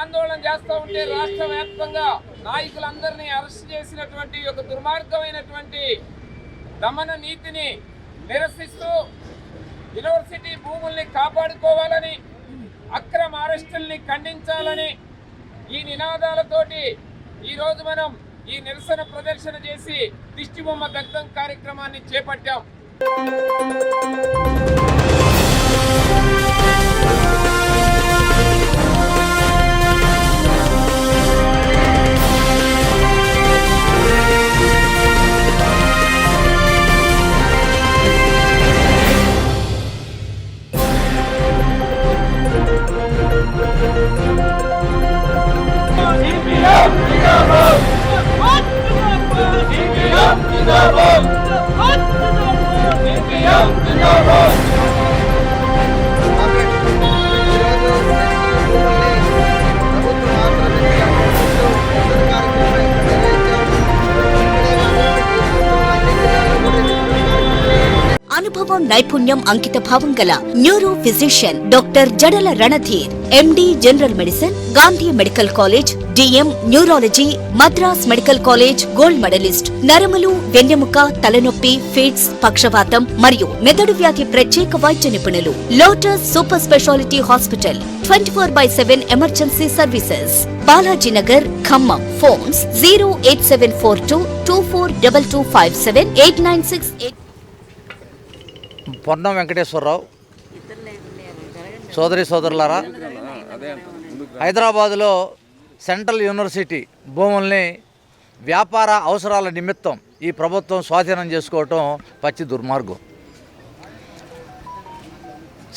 ఆందోళన చేస్తూ ఉంటే రాష్ట్ర వ్యాప్తంగా నాయకులందరినీ అరెస్ట్ చేసినటువంటి ఒక దుర్మార్గమైనటువంటి దమన నీతిని నిరసిస్తూ యూనివర్సిటీ భూముల్ని కాపాడుకోవాలని అక్రమ అరెస్టుల్ని ఖండించాలని ఈ నినాదాలతోటి ఈరోజు మనం ఈ నిరసన ప్రదర్శన చేసి దిష్టిబొమ్మ దగ్ధం కార్యక్రమాన్ని చేపట్టాం. ਜਿੰਦਾਬਾਦ। ਜਿੰਦਾਬਾਦ అనుభవం నైపుణ్యం అంకిత భావం గల neuro physician doctor Jadala Randhir MD general medicine Gandhi medical college DM neurology Madras medical college gold medalist నరములు వెన్నెముక తలనొప్పి ఫిట్స్ పక్షవాతం మరియు మెదడు వ్యాధి ప్రత్యేక వైద్య నిపుణులు Lotus super speciality hospital twenty four by seven emergency services Balajinagar Khammam. Phones zero eight seven four two two four double two five seven eight nine six eight Ponnam Venkateswara Rao. సోదరి సోదరులారా హైదరాబాదులో central university భూముల్ని వ్యాపార అవసరాల నిమిత్తం ఈ ప్రభుత్వం స్వాధీనం చేసుకోవటం పచ్చి దుర్మార్గం.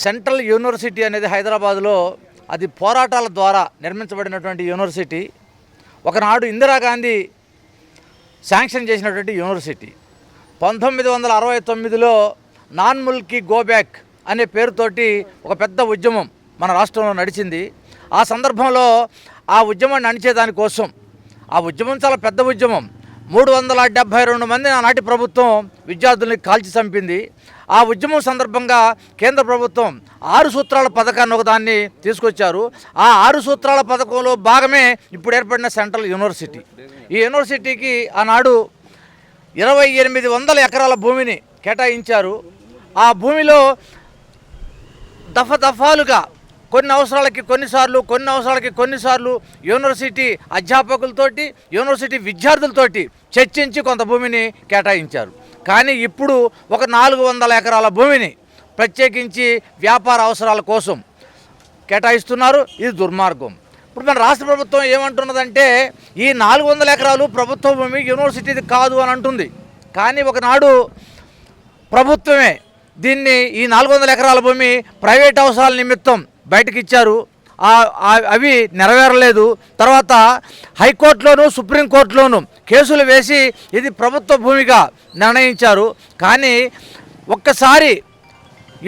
సెంట్రల్ యూనివర్సిటీ అనేది హైదరాబాదులో అది పోరాటాల ద్వారా నిర్మించబడినటువంటి యూనివర్సిటీ. ఒకనాడు ఇందిరాగాంధీ శాంక్షన్ చేసినటువంటి యూనివర్సిటీ. పంతొమ్మిది వందల అరవై తొమ్మిదిలో నాన్ ముల్కీ గోబ్యాక్ అనే పేరుతోటి ఒక పెద్ద ఉద్యమం మన రాష్ట్రంలో నడిచింది. ఆ సందర్భంలో ఆ ఉద్యమాన్ని అణిచేదానికోసం ఆ ఉద్యమం చాలా పెద్ద ఉద్యమం. మూడు వందల డెబ్భై రెండు మంది ఆనాటి ప్రభుత్వం విద్యార్థుల్ని కాల్చి చంపింది. ఆ ఉద్యమం సందర్భంగా కేంద్ర ప్రభుత్వం ఆరు సూత్రాల పథకాన్ని ఒకదాన్ని తీసుకొచ్చారు. ఆ ఆరు సూత్రాల పథకంలో భాగమే ఇప్పుడు ఏర్పడిన సెంట్రల్ యూనివర్సిటీ. ఈ యూనివర్సిటీకి ఆనాడు ఇరవై ఎనిమిది వందల ఎకరాల భూమిని కేటాయించారు. ఆ భూమిలో దఫ దఫాలుగా కొన్ని అవసరాలకి కొన్నిసార్లు కొన్ని అవసరాలకి కొన్నిసార్లు యూనివర్సిటీ అధ్యాపకులతోటి యూనివర్సిటీ విద్యార్థులతోటి చర్చించి కొంత భూమిని కేటాయించారు. కానీ ఇప్పుడు ఒక నాలుగు వందల ఎకరాల భూమిని ప్రత్యేకించి వ్యాపార అవసరాల కోసం కేటాయిస్తున్నారు. ఇది దుర్మార్గం. ఇప్పుడు మన రాష్ట్ర ప్రభుత్వం ఏమంటున్నదంటే ఈ నాలుగు వందల ఎకరాలు ప్రభుత్వ భూమి యూనివర్సిటీది కాదు అని అంటుంది. కానీ ఒకనాడు ప్రభుత్వమే దీన్ని ఈ నాలుగు వందల ఎకరాల భూమి ప్రైవేట్ అవసరాల నిమిత్తం బయటకు ఇచ్చారు అవి నెరవేరలేదు. తర్వాత హైకోర్టులోను సుప్రీంకోర్టులోను కేసులు వేసి ఇది ప్రభుత్వ భూమిగా నిర్ణయించారు. కానీ ఒక్కసారి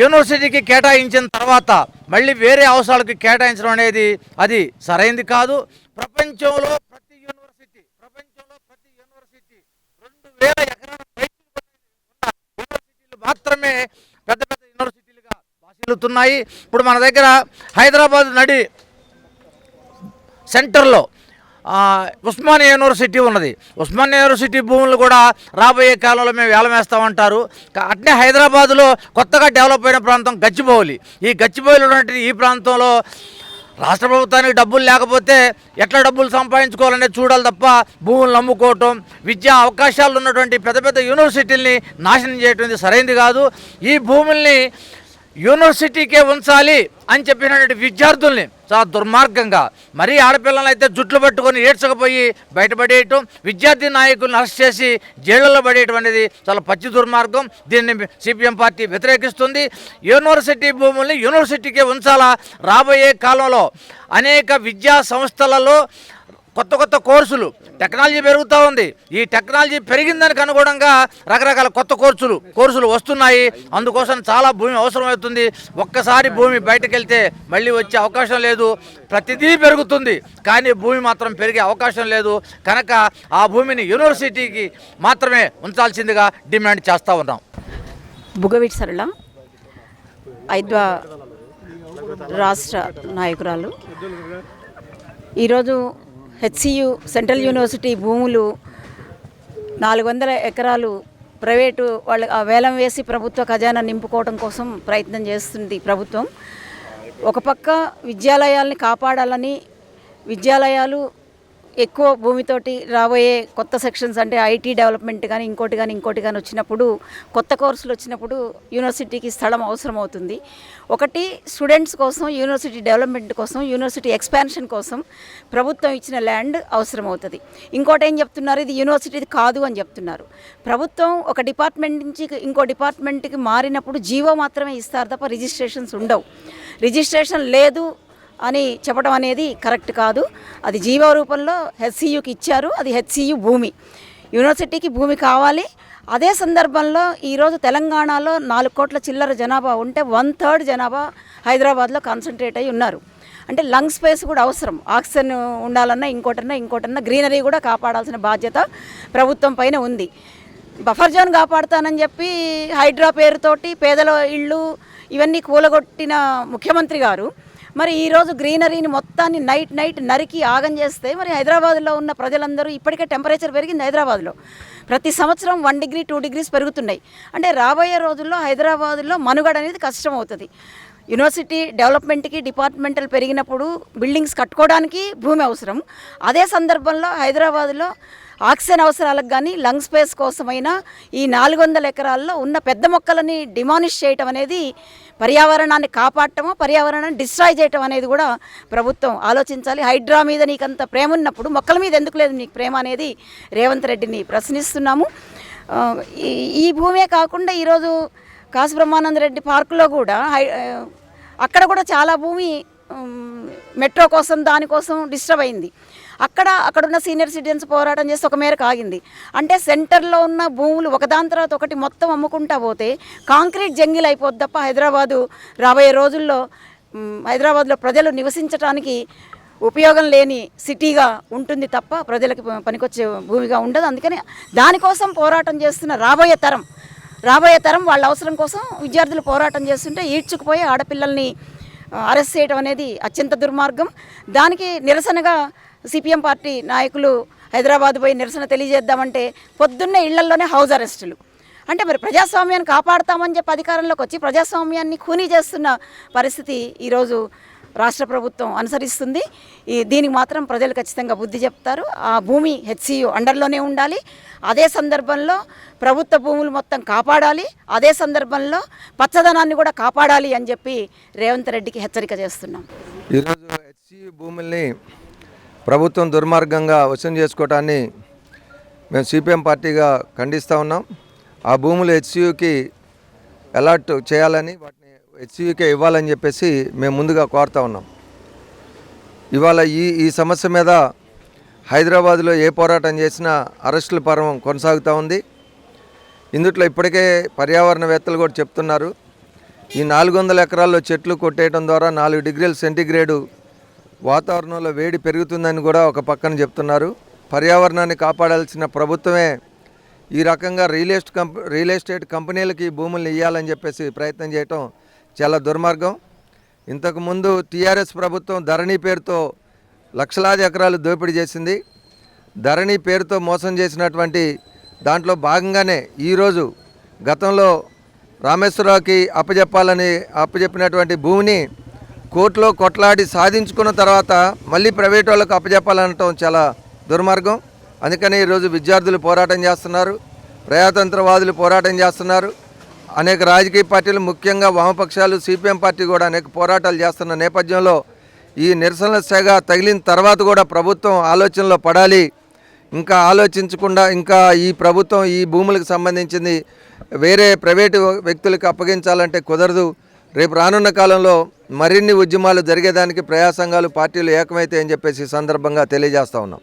యూనివర్సిటీకి కేటాయించిన తర్వాత మళ్ళీ వేరే అవసరాలకి కేటాయించడం అనేది అది సరైంది కాదు. ప్రపంచంలో ప్రతి యూనివర్సిటీ ప్రపంచంలో ప్రతి యూనివర్సిటీ రెండు వేల ఎకరాల మాత్రమే పెద్ద పెద్ద యూనివర్సిటీలుగా భాషలుతున్నాయి. ఇప్పుడు మన దగ్గర హైదరాబాద్ నడి సెంటర్లో ఉస్మానియా యూనివర్సిటీ ఉన్నది. ఉస్మానియా యూనివర్సిటీ భూములు కూడా రాబోయే కాలంలో మేము వేలమేస్తామంటారు అట్నే హైదరాబాదులో కొత్తగా డెవలప్ అయిన ప్రాంతం గచ్చిబౌలి. ఈ గచ్చిబౌలి ఉన్నటువంటి ఈ ప్రాంతంలో రాష్ట్ర ప్రభుత్వానికి డబ్బులు లేకపోతే ఎట్లా డబ్బులు సంపాదించుకోవాలనేది చూడాలి తప్ప భూములు నమ్ముకోవటం విద్యా అవకాశాలు ఉన్నటువంటి పెద్ద పెద్ద యూనివర్సిటీల్ని నాశనం చేయటం సరైనది కాదు. ఈ భూముల్ని యూనివర్సిటీకే ఉంచాలి అని చెప్పినటువంటి విద్యార్థుల్ని చాలా దుర్మార్గంగా మరీ ఆడపిల్లలు అయితే జుట్లు పట్టుకొని ఏడ్చకపోయి బయటపడేయటం విద్యార్థి నాయకులను అరెస్ట్ చేసి జైళ్ళలో పడేయటం అనేది చాలా పచ్చి దుర్మార్గం. దీన్ని సిపిఎం పార్టీ వ్యతిరేకిస్తుంది. యూనివర్సిటీ భూముల్ని యూనివర్సిటీకే ఉంచాలా రాబోయే కాలంలో అనేక విద్యా సంస్థలలో కొత్త కొత్త కోర్సులు టెక్నాలజీ పెరుగుతూ ఉంది. ఈ టెక్నాలజీ పెరిగిందానికి అనుగుణంగా రకరకాల కొత్త కోర్సులు కోర్సులు వస్తున్నాయి. అందుకోసం చాలా భూమి అవసరమవుతుంది. ఒక్కసారి భూమి బయటకు వెళ్తే మళ్ళీ వచ్చే అవకాశం లేదు. ప్రతిదీ పెరుగుతుంది. కానీ భూమి మాత్రం పెరిగే అవకాశం లేదు. కనుక ఆ భూమిని యూనివర్సిటీకి మాత్రమే ఉంచాల్సిందిగా డిమాండ్ చేస్తూ ఉన్నాం. బుగవిట్ సరళ ఐద్వా రాష్ట్ర నాయకురాలు. ఈరోజు హెచ్సియు సెంట్రల్ యూనివర్సిటీ భూములు నాలుగు వందల ఎకరాలు ప్రైవేటు వాళ్ళ వేలం వేసి ప్రభుత్వ ఖజానా నింపుకోవడం కోసం ప్రయత్నం చేస్తుంది ప్రభుత్వం. ఒక పక్క విద్యాలయాల్ని కాపాడాలని విద్యాలయాలు ఎక్కువ భూమితోటి రాబోయే కొత్త సెక్షన్స్ అంటే ఐటీ డెవలప్మెంట్ కానీ ఇంకోటి కానీ ఇంకోటి కానీ వచ్చినప్పుడు కొత్త కోర్సులు వచ్చినప్పుడు యూనివర్సిటీకి స్థలం అవసరం అవుతుంది ఒకటి స్టూడెంట్స్ కోసం యూనివర్సిటీ డెవలప్మెంట్ కోసం యూనివర్సిటీ ఎక్స్పాన్షన్ కోసం ప్రభుత్వం ఇచ్చిన ల్యాండ్ అవసరం అవుతుంది ఇంకోటి ఏం చెప్తున్నారు? ఇది యూనివర్సిటీ కాదు అని చెప్తున్నారు. ప్రభుత్వం ఒక డిపార్ట్మెంట్ నుంచి ఇంకో డిపార్ట్మెంట్కి మారినప్పుడు జీవో మాత్రమే ఇస్తారు తప్ప రిజిస్ట్రేషన్స్ ఉండవు. రిజిస్ట్రేషన్ లేదు అని చెప్పడం అనేది కరెక్ట్ కాదు. అది జీవ రూపంలో హెచ్సియుకి ఇచ్చారు. అది హెచ్సియు భూమి. యూనివర్సిటీకి భూమి కావాలి. అదే సందర్భంలో ఈరోజు తెలంగాణలో నాలుగు కోట్ల చిల్లర జనాభా ఉంటే వన్ థర్డ్ జనాభా హైదరాబాద్లో కాన్సన్ట్రేట్ అయి ఉన్నారు. అంటే లంగ్ స్పేస్ కూడా అవసరం. ఆక్సిజన్ ఉండాలన్నా ఇంకోటన్నా ఇంకోటన్నా గ్రీనరీ కూడా కాపాడాల్సిన బాధ్యత ప్రభుత్వం పైన ఉంది. బఫర్ జోన్ కాపాడుతానని చెప్పి హైడ్రా పేరుతోటి పేదల ఇళ్ళు ఇవన్నీ కూలగొట్టిన ముఖ్యమంత్రి గారు మరి ఈరోజు గ్రీనరీని మొత్తాన్ని నైట్ నైట్ నరికి ఆగం చేస్తే మరి హైదరాబాద్లో ఉన్న ప్రజలందరూ ఇప్పటికే టెంపరేచర్ పెరిగింది హైదరాబాద్లో. ప్రతి సంవత్సరం వన్ డిగ్రీ టూ డిగ్రీస్ పెరుగుతున్నాయి. అంటే రాబోయే రోజుల్లో హైదరాబాద్లో మనుగడ అనేది కష్టం అవుతుంది యూనివర్సిటీ డెవలప్మెంట్కి డిపార్ట్మెంటల్ పెరిగినప్పుడు బిల్డింగ్స్ కట్టుకోవడానికి భూమి అవసరం. అదే సందర్భంలో హైదరాబాద్లో ఆక్సిజన్ అవసరాలకు కానీ లంగ్ స్పేస్ కోసమైనా ఈ నాలుగు వందల ఎకరాల్లో ఉన్న పెద్ద మొక్కలని డిమానిష్ చేయటం అనేది పర్యావరణాన్ని కాపాడటం పర్యావరణాన్ని డిస్ట్రాయ్ చేయటం అనేది కూడా ప్రభుత్వం ఆలోచించాలి. హైడ్రా మీద నీకంత ప్రేమ ఉన్నప్పుడు మొక్కల మీద ఎందుకు లేదు నీకు ప్రేమ అనేది రేవంత్ రెడ్డిని ప్రశ్నిస్తున్నాము. ఈ ఈ భూమే కాకుండా ఈరోజు కాసు బ్రహ్మానంద రెడ్డి పార్కులో కూడా హై అక్కడ కూడా చాలా భూమి మెట్రో కోసం దానికోసం డిస్టర్బ్ అయింది. అక్కడ అక్కడున్న సీనియర్ సిటిజన్స్ పోరాటం చేసి ఒక మేరకు ఆగింది. అంటే సెంటర్లో ఉన్న భూములు ఒకదాని తర్వాత ఒకటి మొత్తం అమ్ముకుంటా పోతే కాంక్రీట్ జంగిల్ అయిపోద్ది తప్ప హైదరాబాదు రాబోయే రోజుల్లో హైదరాబాద్లో ప్రజలు నివసించడానికి ఉపయోగం లేని సిటీగా ఉంటుంది తప్ప ప్రజలకు పనికొచ్చే భూమిగా ఉండదు. అందుకని దానికోసం పోరాటం చేస్తున్న రాబోయే తరం రాబోయే తరం వాళ్ళ అవసరం కోసం విద్యార్థులు పోరాటం చేస్తుంటే ఈడ్చుకుపోయి ఆడపిల్లల్ని అరెస్ట్ చేయడం అనేది అత్యంత దుర్మార్గం. దానికి నిరసనగా సిపిఎం పార్టీ నాయకులు హైదరాబాద్ పోయి నిరసన తెలియజేద్దామంటే పొద్దున్నే ఇళ్ళల్లోనే హౌస్ అరెస్టులు. అంటే మరి ప్రజాస్వామ్యాన్ని కాపాడుతామని చెప్పి అధికారంలోకి వచ్చి ప్రజాస్వామ్యాన్ని ఖూనీ చేస్తున్న పరిస్థితి ఈరోజు రాష్ట్ర ప్రభుత్వం అనుసరిస్తుంది. ఈ దీనికి మాత్రం ప్రజలు ఖచ్చితంగా బుద్ధి చెప్తారు. ఆ భూమి హెచ్సియు అండర్లోనే ఉండాలి. అదే సందర్భంలో ప్రభుత్వ భూములు మొత్తం కాపాడాలి. అదే సందర్భంలో పచ్చదనాన్ని కూడా కాపాడాలి అని చెప్పి రేవంత్ రెడ్డికి హెచ్చరిక చేస్తున్నాం. ఈరోజు హెచ్సియు భూముల్ని ప్రభుత్వం దుర్మార్గంగా వసూలు చేసుకోవటాన్ని మేము సిపిఎం పార్టీగా ఖండిస్తూ ఉన్నాం. ఆ భూములు హెచ్సియుకి అలాట్ చేయాలని వాటి హెచ్సియుకే ఇవ్వాలని చెప్పేసి మేము ముందుగా కోరుతా ఉన్నాం. ఇవాళ ఈ ఈ సమస్య మీద హైదరాబాద్లో ఏ పోరాటం చేసినా అరెస్టుల పర్వం కొనసాగుతూ ఉంది. ఇందుట్లో ఇప్పటికే పర్యావరణవేత్తలు కూడా చెప్తున్నారు. ఈ నాలుగు వందల ఎకరాల్లో చెట్లు కొట్టేయడం ద్వారా నాలుగు డిగ్రీల సెంటీగ్రేడు వాతావరణంలో వేడి పెరుగుతుందని కూడా ఒక పక్కన చెప్తున్నారు. పర్యావరణాన్ని కాపాడాల్సిన ప్రభుత్వమే ఈ రకంగా రియల్ ఎస్టేట్ కంప రియల్ ఎస్టేట్ కంపెనీలకి ఈ భూముల్ని ఇవ్వాలని చెప్పేసి ప్రయత్నం చేయటం చాలా దుర్మార్గం. ఇంతకుముందు టీఆర్ఎస్ ప్రభుత్వం ధరణి పేరుతో లక్షలాది ఎకరాలు దోపిడీ చేసింది. ధరణి పేరుతో మోసం చేసినటువంటి దాంట్లో భాగంగానే ఈరోజు గతంలో రామేశ్వరరావుకి అప్పజెప్పాలని అప్పజెప్పినటువంటి భూమిని కోర్టులో కొట్లాడి సాధించుకున్న తర్వాత మళ్ళీ ప్రైవేట్ వాళ్ళకు అప్పజెప్పాలనటం చాలా దుర్మార్గం. అందుకని ఈరోజు విద్యార్థులు పోరాటం చేస్తున్నారు. ప్రజాతంత్రవాదులు పోరాటం చేస్తున్నారు. అనేక రాజకీయ పార్టీలు ముఖ్యంగా వామపక్షాలు సిపిఎం పార్టీ కూడా అనేక పోరాటాలు చేస్తున్న నేపథ్యంలో ఈ నిరసనల సేగ తగిలిన తర్వాత కూడా ప్రభుత్వం ఆలోచనలో పడాలి. ఇంకా ఆలోచించకుండా ఇంకా ఈ ప్రభుత్వం ఈ భూములకు సంబంధించింది వేరే ప్రైవేటు వ్యక్తులకు అప్పగించాలంటే కుదరదు. రేపు రానున్న కాలంలో మరిన్ని ఉద్యమాలు జరిగేదానికి ప్రయాసంగాలు పార్టీలు ఏకమైతే అని చెప్పేసి ఈ సందర్భంగా తెలియజేస్తా ఉన్నాం.